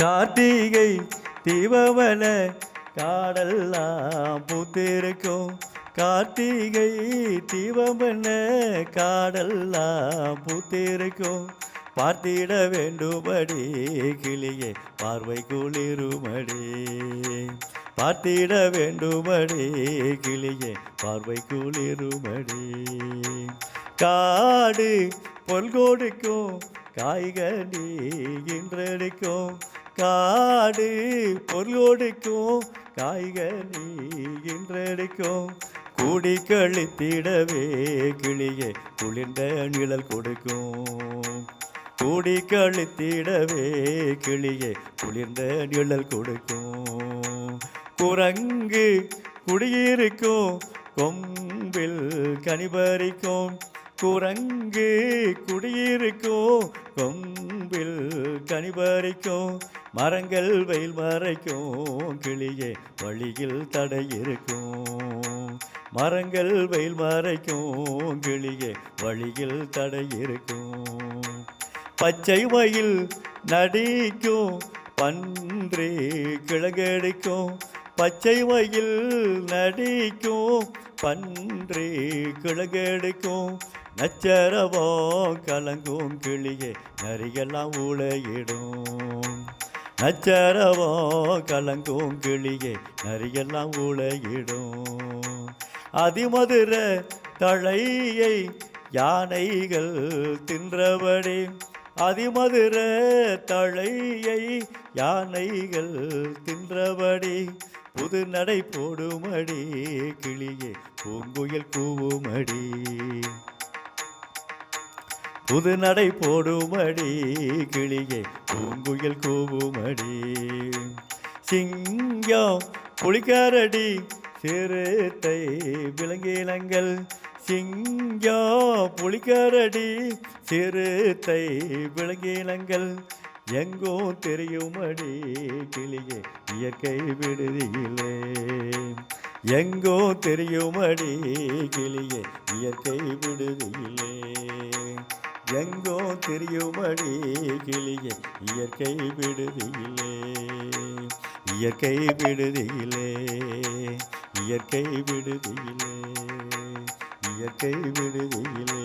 கார்த்திகை தீபவன காடெல்லாம் பூத்திருக்கும். கார்த்திகை தீபமன காடெல்லாம் பூத்திருக்கும். பார்த்திட வேண்டுமடி கிளியே பார்வை குளிருமடி பார்த்திட வேண்டுமடி கிளியே பார்வை குளிருமடி காடு பொல் கொடுக்கும் காய்கனி இன்றடிக்கும். காடு பொருளோடுக்கும் காய்கறி காய்கனி இன்றடிக்கும். கூடி கழித்திடவே கிளியே குளிர்ந்த நிழல் கொடுக்கும். கூடி கழித்திடவே கிளியே குளிர்ந்த நிழல் கொடுக்கும். குரங்கு குடியிருக்கும் கொம்பில் கனிபறிக்கும். குரங்கு குடியிருக்கும் கொம்பு சனி பறிக்கும் மரங்கள் வெயில் மறைக்கும் கிளியே வழியில் தடை இருக்கும். மரங்கள் வெயில் மறைக்கும் கிளியே வழியில் தடை இருக்கும். பச்சை மயில் நடிக்கும் பன்றி கிழங்கடிக்கும். பச்சை மயில் நடிக்கும் பன்றி கிழங்கடிக்கும். நச்சரவோ கலங்கும் கிளியே நரிகெல்லாம் ஊழையிடும் நச்சரவோ கலங்கும் கிளியே நரியெல்லாம் ஊழையிடும் அதிமதுர தழையை யானைகள் தின்றபடி அதிமதுர தழையை யானைகள் தின்றபடி புது நடை போடுமடி கிளியே பூங்குயில் கூவுமடி. புது நடை போடுமடி கிளியே பூங்குயில் கூவுமடி. சிங்கம் புளிக்காரடி சிறுத்தை விலங்கினங்கள். சிங்கம் புளிக்காரடி சிறுத்தை விலங்கினங்கள். எங்கும் தெரியுமடி கிளியே இயற்கை விடுதியிலே. எங்கோ தெரியுமடி கிளியே இயற்கை விடுதியிலே. எங்கோ தெரியும்படி கிளியே இயற்கை விடுதியிலே இயற்கை விடுதியிலே இயற்கை விடுதியிலே இயற்கை விடுதியிலே.